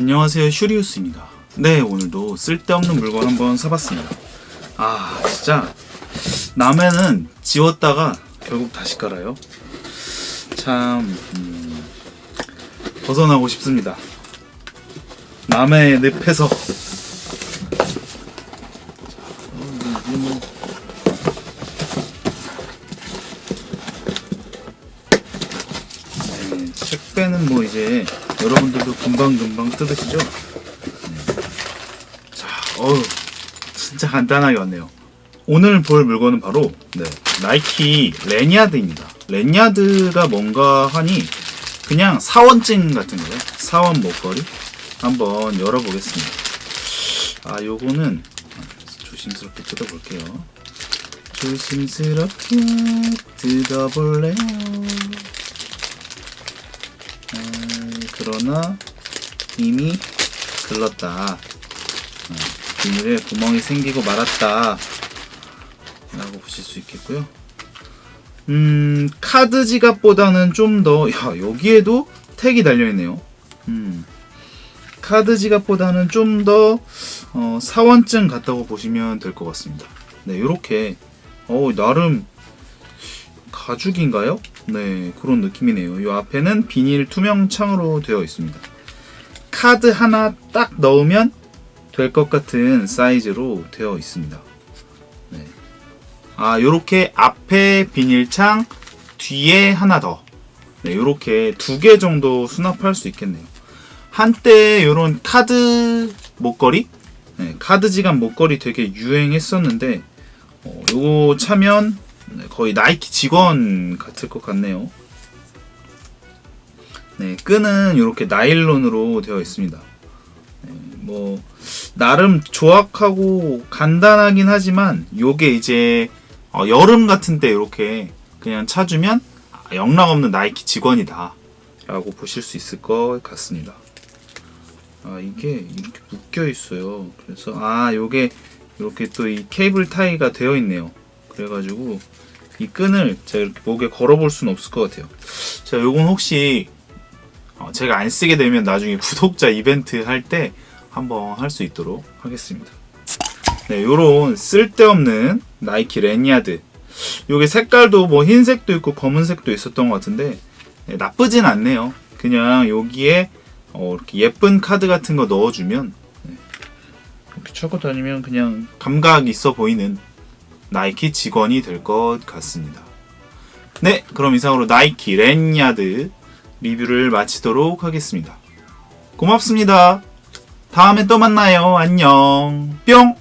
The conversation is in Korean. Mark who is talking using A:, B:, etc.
A: 안녕하세요 슈리우스입니다. 네 오늘도 쓸데없는 물건 한번 사봤습니다. 아 진짜. 남해는 지웠다가 결국 다시 깔아요. 참 음, 벗어나고 싶습니다. 남해의 늪에서 자, 이게 뭐 네, 책배는 뭐 이제 여러분들도 금방금방 뜯으시죠? 네. 자, 어우, 진짜 간단하게 왔네요. 오늘 볼 물건은 바로 네, 나이키 레니아드입니다. 레니아드가 뭔가 하니 그냥 사원증 같은 거예요. 사원 목걸이 한번 열어보겠습니다. 아, 요거는 조심스럽게 뜯어볼게요. 조심스럽게 뜯어볼래요. 음, 그러나 이미 글렀다. 어, 비닐에 구멍이 생기고 말았다. 라고 보실 수 있겠고요. 음, 카드 지갑보다는 좀 더, 야, 여기에도 택이 달려있네요. 음, 카드 지갑보다는 좀 더, 어, 사원증 같다고 보시면 될 것 같습니다. 네, 요렇게, 어 나름, 가죽인가요? 네, 그런 느낌이네요. 이 앞에는 비닐 투명 창으로 되어 있습니다. 카드 하나 딱 넣으면 될 것 같은 사이즈로 되어 있습니다. 네. 아, 요렇게 앞에 비닐창, 뒤에 하나 더. 네, 요렇게 두 개 정도 수납할 수 있겠네요. 한때 요런 카드 목걸이? 네, 카드 지갑 목걸이 되게 유행했었는데, 어, 요거 차면 네, 거의 나이키 직원 같을 것 같네요. 네, 끈은 이렇게 나일론으로 되어 있습니다. 네, 뭐 나름 조악하고 간단하긴 하지만 요게 이제 어, 여름 같은 때 이렇게 그냥 아, 영락 없는 나이키 직원이다 라고 보실 수 있을 것 같습니다. 아 이게 이렇게 묶여 있어요. 그래서 아 요게 이렇게 또 이 케이블 타이가 되어 있네요. 그래가지고 이 끈을 제가 이렇게 목에 걸어볼 수는 없을 것 같아요. 자, 요건 혹시 어, 제가 안 쓰게 되면 나중에 구독자 이벤트 할 때 한번 할 수 있도록 하겠습니다. 네, 요런 쓸데없는 나이키 레니아드. 요게 색깔도 뭐 흰색도 있고 검은색도 있었던 것 같은데 네, 나쁘진 않네요. 그냥 여기에 어, 이렇게 예쁜 카드 같은 거 넣어주면 네, 이렇게 차고 다니면 그냥 감각 있어 보이는 나이키 직원이 될 것 같습니다. 네, 그럼 이상으로 나이키 랜야드 리뷰를 마치도록 하겠습니다. 고맙습니다. 다음에 또 만나요. 안녕. 뿅!